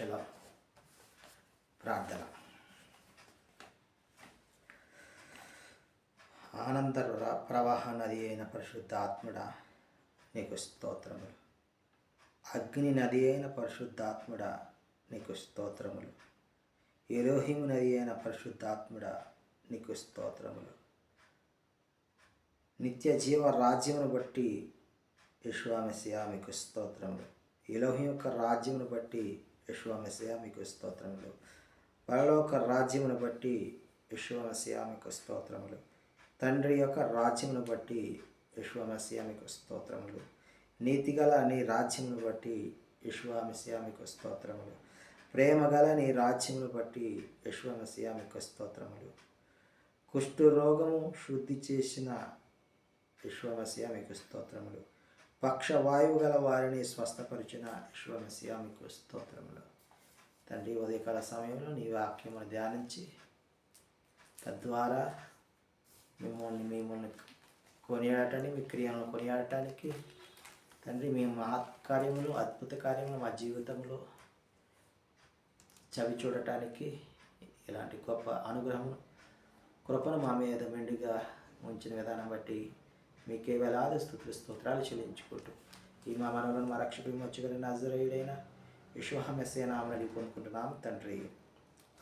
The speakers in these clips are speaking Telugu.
శిక్షలో ప్రార్థన. ఆనంద ర- ప్రవాహ నది అయిన పరిశుద్ధ ఆత్ముడా నీకు స్తోత్రములు. అగ్ని నది అయిన పరిశుద్ధాత్ముడా నీకు స్తోత్రములు. ఎలోహిము నది అయిన పరిశుద్ధాత్ముడా నీకు స్తోత్రములు. నిత్య జీవ రాజ్యమును బట్టి యశ్వామెసియా మీకు స్తోత్రములు. ఎలోహం యొక్క రాజ్యమును బట్టి యశ్వామెసియా మీకు స్తోత్రములు. పరలోక రాజ్యమును బట్టి యశ్వమసియా మీకు స్తోత్రములు. తండ్రి యొక్క రాజ్యమును బట్టి యశ్వమసియా మీకు స్తోత్రములు. నీతిగల నీ రాజ్యమును బట్టి యశ్వామసియా మీకు స్తోత్రములు. ప్రేమగల నీ రాజ్యమును బట్టి యశ్వమసియా మీకు స్తోత్రములు. కుష్టు రోగము శుద్ధి చేసిన విశ్వమసియా మీకు స్తోత్రములు. పక్షవాయువు గల వారిని స్వస్థపరిచిన విశ్వమసియా మీకు స్తోత్రములు. తండ్రి ఉదయకాల సమయంలో నీ వాక్యమును ధ్యానించి తద్వారా మిమ్మల్ని మిమ్మల్ని కొనియాడటానికి మీ క్రియలను కొనియాడటానికి తండ్రి మీ మహత్ కార్యములు అద్భుత కార్యములు మా జీవితంలో చవి చూడటానికి ఇలాంటి గొప్ప అనుగ్రహం కృపను మా మీద మెండుగా ఉంచిన విధానం బట్టి మీకే వేలాది స్థుతులు స్తోత్రాలు చెల్లించుకుంటూ. ఈ మా మనవలను మా రక్షకుడు మొచ్చగల నజరేయుడైన విశ్వహమెస్సే నామని పొందుకుంటున్నాం తండ్రి.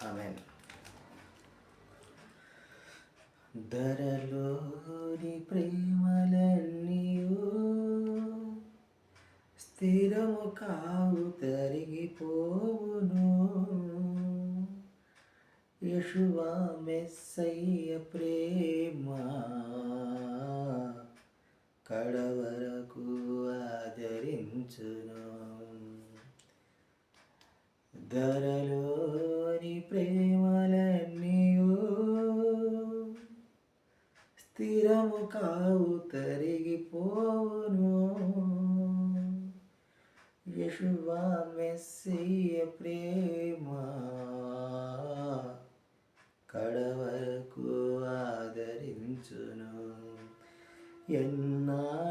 ఆమెన్. ధరలోని ప్రేమలన్నీయు స్థిరము కావు తరిగిపోవును. యశువా మెస్సయ్య ప్రేమ కడవరకు ఆదరించును. ధరలోని ప్రేమలన్నీయు స్థిరము కావు తరిగిపోవును. యశువా మెస్సయ్య ప్రేమ కడవరకు ఆదరించును. ఎన్నాడెన్నడు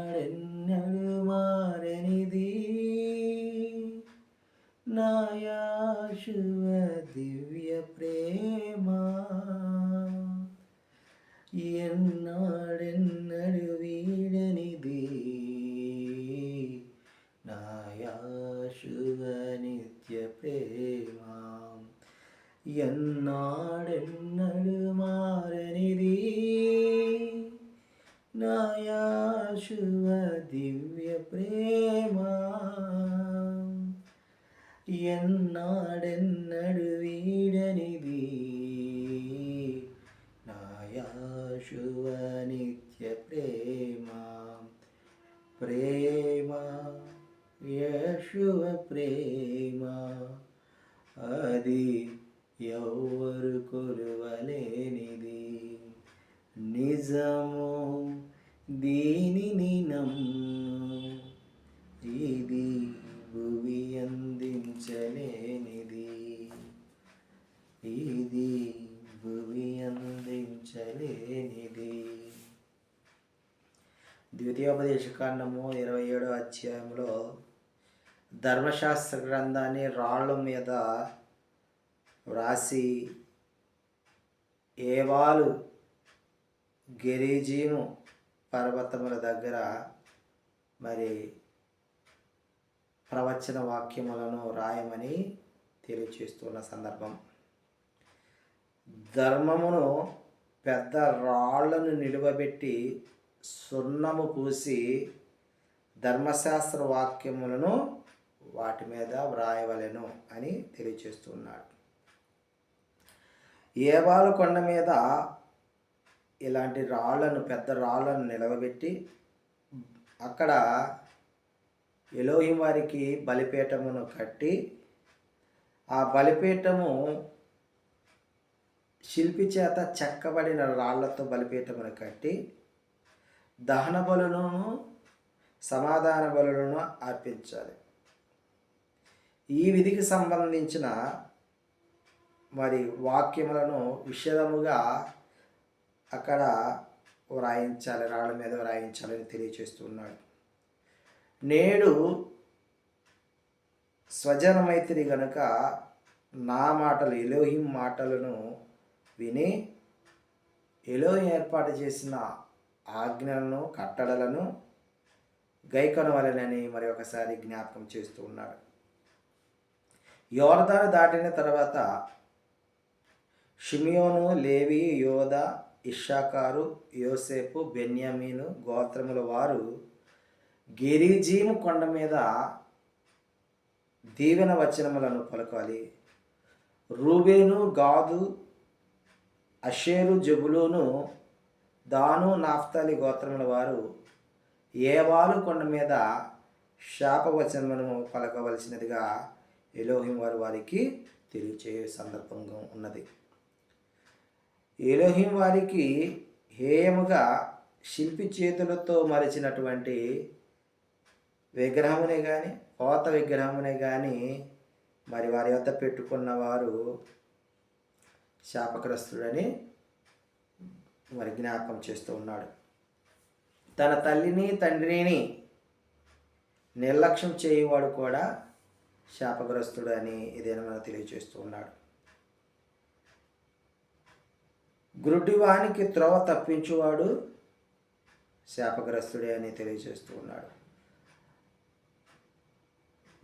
నాయాశువ దివ్య ప్రేమ. ఎన్నాడెన్నడు వీడనిది? నాయాశువ నిత్య ప్రేమ. ప్రేమ యశువ ప్రేమ. అది ఎవ్వరు కొలువలేనిది. నిజము దీనిని నమ్ము. ఇది భువి అందించలేనిది ఇది భువి అందించలేనిది ద్వితీయోపదేశకాండము ఇరవై ఏడో అధ్యాయంలో ధర్మశాస్త్ర గ్రంథాన్ని రాళ్ళ మీద వ్రాసి ఏవాలు గెరీజీము పర్వతముల దగ్గర మరి ప్రవచన వాక్యములను రాయమని తెలియచేస్తున్న సందర్భం. ధర్మమును పెద్ద రాళ్ళను నిలువబెట్టి సున్నము పూసి ధర్మశాస్త్ర వాక్యములను వాటి మీద వ్రాయవలెను అని తెలియచేస్తున్నాడు. ఏబాలు కొండ మీద ఇలాంటి రాళ్ళను పెద్ద రాళ్ళను నిలవబెట్టి అక్కడ ఎలోహి వారికి బలిపీఠమును కట్టి ఆ బలిపీఠము శిల్పి చేత చెక్కబడిన రాళ్ళతో బలిపీఠమును కట్టి దహన బలులను సమాధాన బలులను అర్పించాలి. ఈ విధికి సంబంధించిన మరి వాక్యములను విషదముగా అక్కడ వ్రాయించాలి రాళ్ళ మీద వ్రాయించాలని తెలియచేస్తున్నాడు నేడు స్వజనమైతిని గనుక నా మాటలు ఎలోహిం మాటలను విని ఎలోహిం ఏర్పాటు చేసిన ఆజ్ఞలను కట్టడలను గైకొనవలనని మరి ఒకసారి జ్ఞాపకం చేస్తూ ఉన్నాడు. యోర్దాను దాటిన తర్వాత షిమియోను లేవి యోధ ఇషాకారు యోసేపు బెన్యామీను గోత్రముల వారు గిరిజీము కొండ మీద దీవెన వచనములను పలకాలి. రూబేను గాదు అషేరు జబులోను దాను నాఫ్తాలి గోత్రముల వారు ఏవాలు కొండ మీద శాపవచనమును పలకవలసినదిగా ఎలోహిం వారు వారికి తెలియచేయ సందర్భంగా ఉన్నది. ఎలోహిం వారికి హేయముగా శిల్పి చేతులతో మరిచినటువంటి విగ్రహమునే కానీ పోత విగ్రహమునే కానీ మరి వారి వద్ద పెట్టుకున్న వారు శాపగ్రస్తుడని మరి జ్ఞాపకం చేస్తూ ఉన్నాడు. తన తల్లిని తండ్రిని నిర్లక్ష్యం చేయవాడు కూడా శాపగ్రస్తుడు అని ఇదేనా తెలియజేస్తూ ఉన్నాడు. గురుడివానికి త్రోవ తప్పించువాడు శాపగ్రస్తుడే అని తెలియజేస్తూ ఉన్నాడు.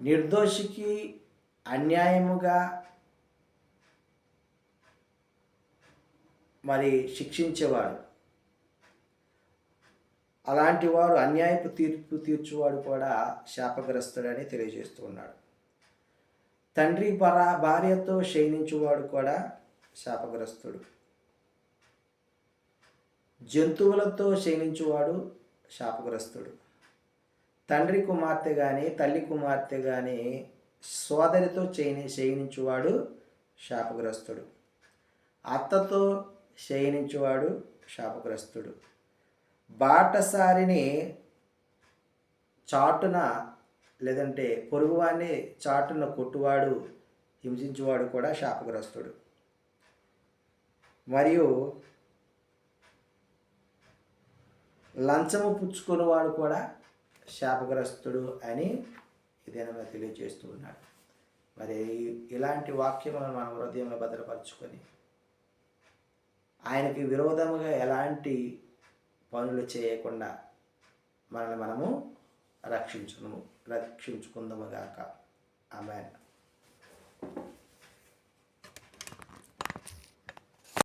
నిర్దోషికి అన్యాయముగా మరి శిక్షించేవాడు. అలాంటి వాడు అన్యాయపు తీర్పు తీర్చువాడు కూడా శాపగ్రస్తుడని తెలియజేస్తూ ఉన్నాడు. తండ్రి పరా భార్యతో క్షయించువాడు కూడా శాపగ్రస్తుడు. జంతువులతో శయనించువాడు శాపగ్రస్తుడు. తండ్రి కుమార్తె కానీ తల్లి కుమార్తె కానీ సోదరితో చేయని శయనించువాడు శాపగ్రస్తుడు. అత్తతో శయనించువాడు శాపగ్రస్తుడు. బాటసారిని చాటున లేదంటే పొరుగువాన్ని చాటున కొట్టువాడు హింసించువాడు కూడా శాపగ్రస్తుడు. మరియు లంచము పుచ్చుకునేవాడు కూడా శాపగ్రస్తుడు అని ఇదేనా తెలియజేస్తూ ఉన్నాడు. మరి ఇలాంటి వాక్యములను మన హృదయంలో భద్రపరచుకొని ఆయనకి విరోధముగా ఎలాంటి పనులు చేయకుండా మనల్ని మనము రక్షించును రక్షించుకుందాము గాక. ఆమె